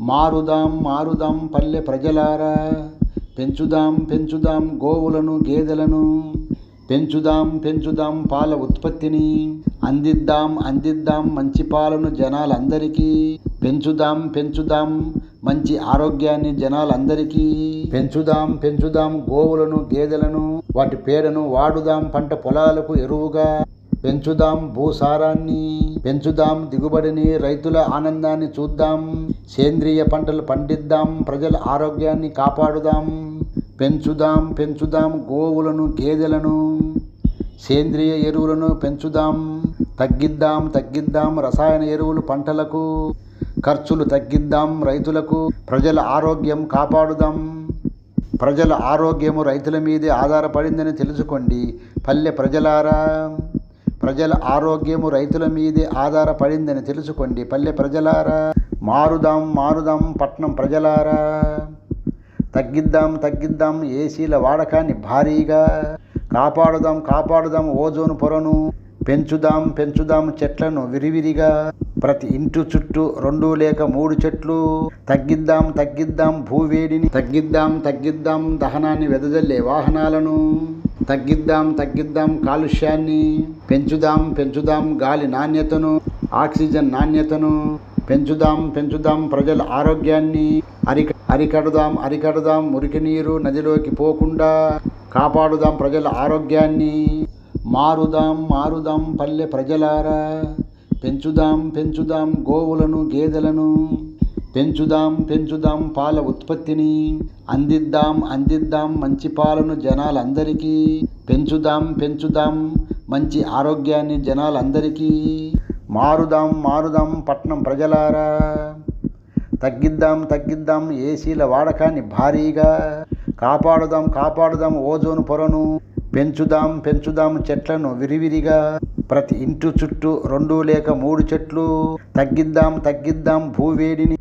మారుదాం మారుదాం పల్లె ప్రజలారా. పెంచుదాం పెంచుదాం గోవులను గేదెలను. పెంచుదాం పెంచుదాం పాల ఉత్పత్తిని. అందిద్దాం అందిద్దాం మంచి పాలను జనాలందరికీ. పెంచుదాం పెంచుదాం మంచి ఆరోగ్యాన్ని జనాలందరికీ. పెంచుదాం పెంచుదాం గోవులను గేదెలను. వాటి పేడను వాడుదాం పంట పొలాలకు ఎరువుగా. పెంచుదాం భూసారాన్ని. పెంచుదాం దిగుబడిని రైతుల ఆనందాన్ని చూద్దాం సేంద్రియ పంటలు పండిద్దాం ప్రజల ఆరోగ్యాన్ని కాపాడుదాం పెంచుదాం పెంచుదాం గోవులను గేదెలను సేంద్రియ ఎరువులను పెంచుదాం తగ్గిద్దాం తగ్గిద్దాం రసాయన ఎరువులు పంటలకు ఖర్చులు తగ్గిద్దాం రైతులకు ప్రజల ఆరోగ్యం కాపాడుదాం. ప్రజల ఆరోగ్యము రైతుల మీదే ఆధారపడిందని తెలుసుకోండి. పల్లె ప్రజలారా ప్రజల ఆరోగ్యము రైతుల మీదే ఆధారపడిందని తెలుసుకోండి పల్లె ప్రజలారా. మారుదాం మారుదాం పట్నం ప్రజలారా. తగ్గిద్దాం తగ్గిద్దాం ఏసీల వాడకాన్ని భారీగా. కాపాడుదాం కాపాడుదాం ఓజోన్ పొరను. పెంచుదాం పెంచుదాం చెట్లను విరివిరిగా. ప్రతి ఇంటి చుట్టూ రెండు లేక మూడు చెట్లు. తగ్గిద్దాం తగ్గిద్దాం భూవేడిని. తగ్గిద్దాం తగ్గిద్దాం దహనాన్ని వెదజల్లే వాహనాలను. తగ్గిద్దాం తగ్గిద్దాం కాలుష్యాన్ని. పెంచుదాం పెంచుదాం గాలి నాణ్యతను ఆక్సిజన్ నాణ్యతను. పెంచుదాం పెంచుదాం ప్రజల ఆరోగ్యాన్ని. అరిక అరికడదాం అరికడదాం మురికి నీరు నదిలోకి పోకుండా కాపాడుదాం ప్రజల ఆరోగ్యాన్ని. మారుదాం మారుదాం పల్లె ప్రజలారా. పెంచుదాం పెంచుదాం గోవులను గేదెలను. పెంచుదాం పెంచుదాం పాల ఉత్పత్తిని. అందిద్దాం అందిద్దాం మంచి పాలను జనాలందరికీ. పెంచుదాం పెంచుదాం మంచి ఆరోగ్యాన్ని జనాలందరికీ. మారుదాం మారుదాం పట్నం ప్రజలారా. తగ్గిద్దాం తగ్గిద్దాం ఏసీల వాడకాన్ని భారీగా. కాపాడుదాం కాపాడుదాం ఓజోను పొరను. పెంచుదాం పెంచుదాం చెట్లను విరివిరిగా. ప్రతి ఇంటి చుట్టూ రెండు లేక మూడు చెట్లు. తగ్గిద్దాం తగ్గిద్దాం భూవేడిని.